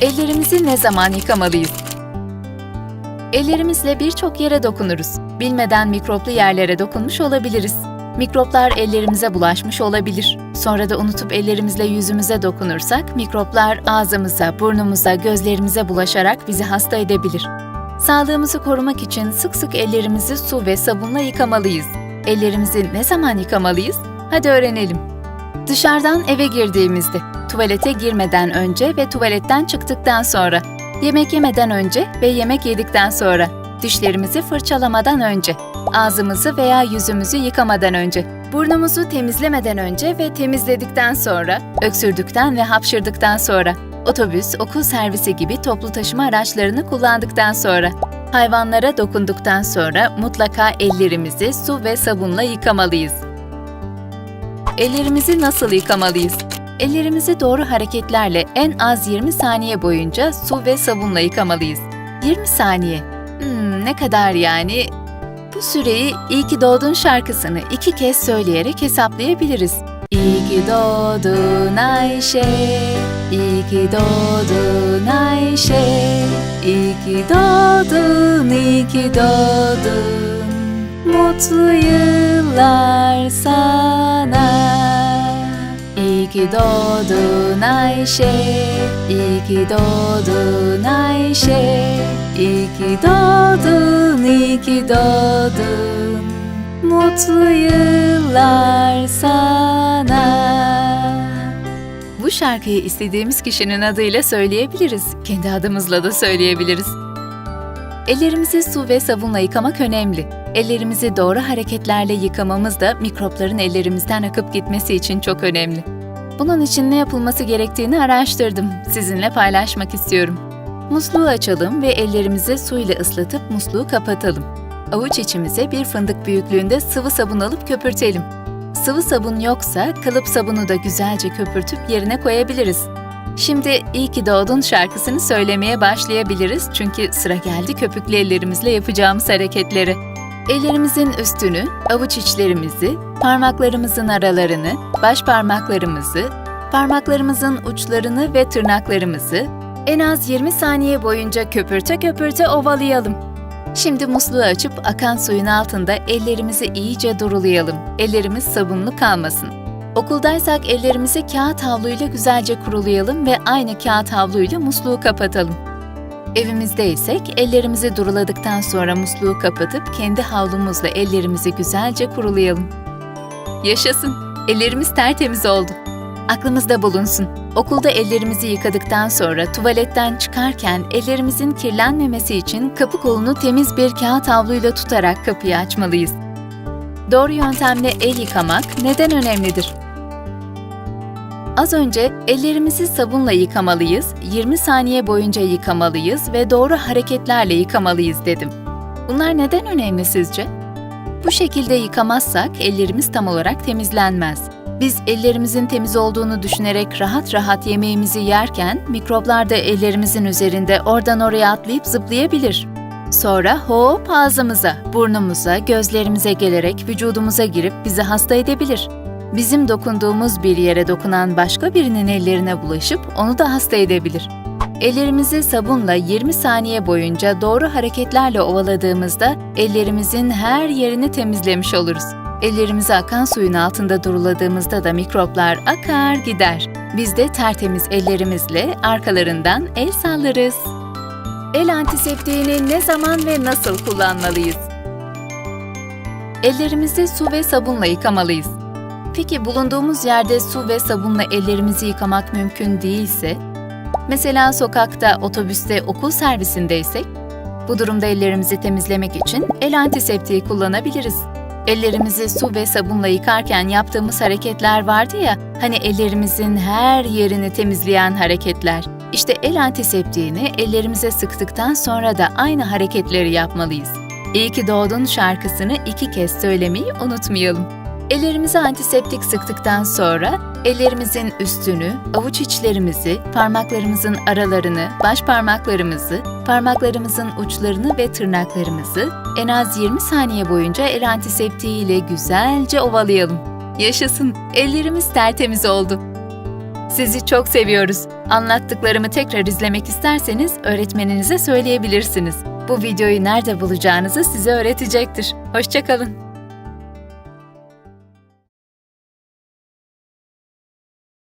Ellerimizi ne zaman yıkamalıyız? Ellerimizle birçok yere dokunuruz. Bilmeden mikroplu yerlere dokunmuş olabiliriz. Mikroplar ellerimize bulaşmış olabilir. Sonra da unutup ellerimizle yüzümüze dokunursak mikroplar ağzımıza, burnumuza, gözlerimize bulaşarak bizi hasta edebilir. Sağlığımızı korumak için sık sık ellerimizi su ve sabunla yıkamalıyız. Ellerimizi ne zaman yıkamalıyız? Hadi öğrenelim. Dışarıdan eve girdiğimizde, tuvalete girmeden önce ve tuvaletten çıktıktan sonra, yemek yemeden önce ve yemek yedikten sonra, dişlerimizi fırçalamadan önce, ağzımızı veya yüzümüzü yıkamadan önce, burnumuzu temizlemeden önce ve temizledikten sonra, öksürdükten ve hapşırdıktan sonra, otobüs, okul servisi gibi toplu taşıma araçlarını kullandıktan sonra, hayvanlara dokunduktan sonra mutlaka ellerimizi su ve sabunla yıkamalıyız. Ellerimizi nasıl yıkamalıyız? Ellerimizi doğru hareketlerle en az 20 saniye boyunca su ve sabunla yıkamalıyız. 20 saniye. Hmm, ne kadar yani? Bu süreyi İyi ki doğdun şarkısını iki kez söyleyerek hesaplayabiliriz. İyi ki doğdun Ayşe, iyi ki doğdun Ayşe, iyi ki doğdun, iyi ki doğdun. Mutlu yıllar sana. Ki doğdun Ayşe, iyi ki doğdun Ayşe, iyi ki doğdun, iyi ki doğdun. Mutlu yıllar sana. Bu şarkıyı istediğimiz kişinin adıyla söyleyebiliriz. Kendi adımızla da söyleyebiliriz. Ellerimizi su ve sabunla yıkamak önemli. Ellerimizi doğru hareketlerle yıkamamız da mikropların ellerimizden akıp gitmesi için çok önemli. Bunun için ne yapılması gerektiğini araştırdım. Sizinle paylaşmak istiyorum. Musluğu açalım ve ellerimizi suyla ıslatıp musluğu kapatalım. Avuç içimize bir fındık büyüklüğünde sıvı sabun alıp köpürtelim. Sıvı sabun yoksa kalıp sabunu da güzelce köpürtüp yerine koyabiliriz. Şimdi iyi ki doğdun şarkısını söylemeye başlayabiliriz çünkü sıra geldi köpüklü ellerimizle yapacağımız hareketleri. Ellerimizin üstünü, avuç içlerimizi, parmaklarımızın aralarını, baş parmaklarımızı, parmaklarımızın uçlarını ve tırnaklarımızı en az 20 saniye boyunca köpürte köpürte ovalayalım. Şimdi musluğu açıp akan suyun altında ellerimizi iyice durulayalım. Ellerimiz sabunlu kalmasın. Okuldaysak ellerimizi kağıt havluyla güzelce kurulayalım ve aynı kağıt havluyla musluğu kapatalım. Evimizdeysek ellerimizi duruladıktan sonra musluğu kapatıp kendi havlumuzla ellerimizi güzelce kurulayalım. Yaşasın! Ellerimiz tertemiz oldu. Aklımızda bulunsun. Okulda ellerimizi yıkadıktan sonra tuvaletten çıkarken ellerimizin kirlenmemesi için kapı kolunu temiz bir kağıt havluyla tutarak kapıyı açmalıyız. Doğru yöntemle el yıkamak neden önemlidir? Az önce ellerimizi sabunla yıkamalıyız, 20 saniye boyunca yıkamalıyız ve doğru hareketlerle yıkamalıyız dedim. Bunlar neden önemli sizce? Bu şekilde yıkamazsak ellerimiz tam olarak temizlenmez. Biz ellerimizin temiz olduğunu düşünerek rahat rahat yemeğimizi yerken mikroplar da ellerimizin üzerinde oradan oraya atlayıp zıplayabilir. Sonra hop ağzımıza, burnumuza, gözlerimize gelerek vücudumuza girip bizi hasta edebilir. Bizim dokunduğumuz bir yere dokunan başka birinin ellerine bulaşıp onu da hasta edebilir. Ellerimizi sabunla 20 saniye boyunca doğru hareketlerle ovaladığımızda ellerimizin her yerini temizlemiş oluruz. Ellerimizi akan suyun altında duruladığımızda da mikroplar akar gider. Biz de tertemiz ellerimizle arkalarından el sallarız. El antiseptiğini ne zaman ve nasıl kullanmalıyız? Ellerimizi su ve sabunla yıkamalıyız. Peki bulunduğumuz yerde su ve sabunla ellerimizi yıkamak mümkün değilse, mesela sokakta, otobüste, okul servisindeysek, bu durumda ellerimizi temizlemek için el antiseptiği kullanabiliriz. Ellerimizi su ve sabunla yıkarken yaptığımız hareketler vardı ya, hani ellerimizin her yerini temizleyen hareketler. İşte el antiseptiğini ellerimize sıktıktan sonra da aynı hareketleri yapmalıyız. İyi ki doğdun şarkısını iki kez söylemeyi unutmayalım. Ellerimize antiseptik sıktıktan sonra ellerimizin üstünü, avuç içlerimizi, parmaklarımızın aralarını, baş parmaklarımızı, parmaklarımızın uçlarını ve tırnaklarımızı en az 20 saniye boyunca el antiseptiği ile güzelce ovalayalım. Yaşasın, ellerimiz tertemiz oldu. Sizi çok seviyoruz. Anlattıklarımı tekrar izlemek isterseniz öğretmeninize söyleyebilirsiniz. Bu videoyu nerede bulacağınızı size öğretecektir. Hoşçakalın.